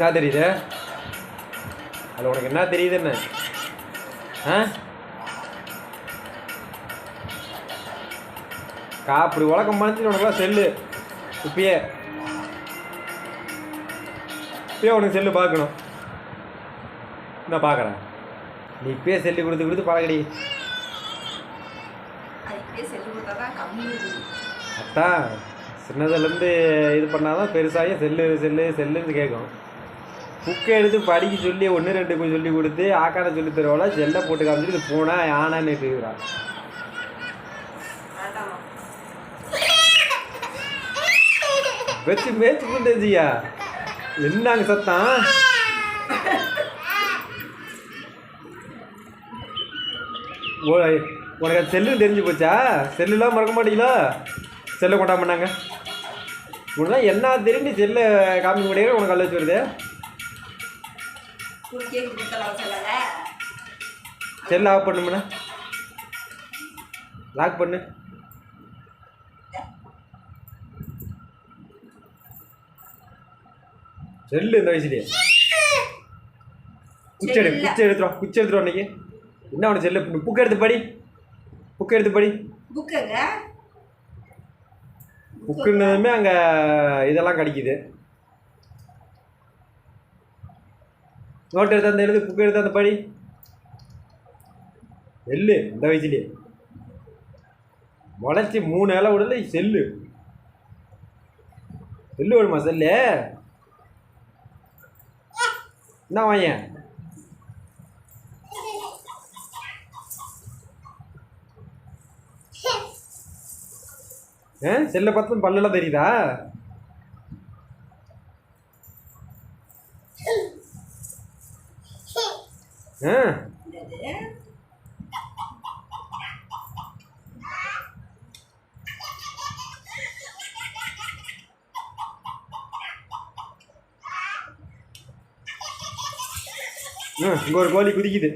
என்ன தெரியுது? அதில் உனக்கு என்ன தெரியுது என்ன ஆ? கா அப்படி உலகம் மனசு உனக்குலாம் செல்லு. இப்பயே இப்பயே உனக்கு செல்லு பார்க்கணும். நான் பார்க்குறேன். நீ இப்பயே செல்லு கொடுத்து கொடுத்து பழகடி. அத்தான் சின்னதுலேருந்து இது பண்ணாதான் பெருசாகி செல்லு செல்லு செல்லுன்னு கேட்கும். புக்கை எடுத்து படிக்க சொல்லி ஒன்று ரெண்டு கொஞ்சம் சொல்லி கொடுத்து ஆக்கார சொல்லி தருவாள செல்லை போட்டு காமிச்சிட்டு இது போனா ஆனான்னு இருக்கிறா வச்சு மேய்ச்சி கொண்டேஜியா என்னங்க சத்தம்? உனக்கு செல்லு தெரிஞ்சு போச்சா? செல்லுலாம் மறக்க மாட்டீங்களா? செல்லை கொண்டாம பண்ணாங்க. உனக்கு என்ன தெரிஞ்சு செல்லை காமிக்க முடியாது உனக்கு கல்ல வச்சு வருது குறுக்கே கொடுத்தலாம் சொல்லலை. செல்லை ஆஃப் பண்ணுமுண்ணா லாக் பண்ணு. செல்லு இந்த வயசுலயே. குச்சி எடு. குச்சி எடுத்துரும் குச்சி எடுத்துரும் அன்னைக்கு என்ன உனக்கு செல்லு? புக் எடுத்து படி. புக் எடுத்து படி. புக்குங்க புக்குன்னதுமே அங்கே இதெல்லாம் கிடைக்குது. நோட் எடுத்து அந்த எழுது புக் எடுத்து அந்த படி. செல்லு இந்த வயசுலேயே. முளைச்சி மூணு இலை விடல செல்லு. செல்லு விடுமா செல்லு? என்ன வாங்க. செல்லை பார்த்து பல்லெல்லாம் தெரியுதா ஆ என்னது? ஆ. இங்கே ஒரு கோழி குதிக்குது.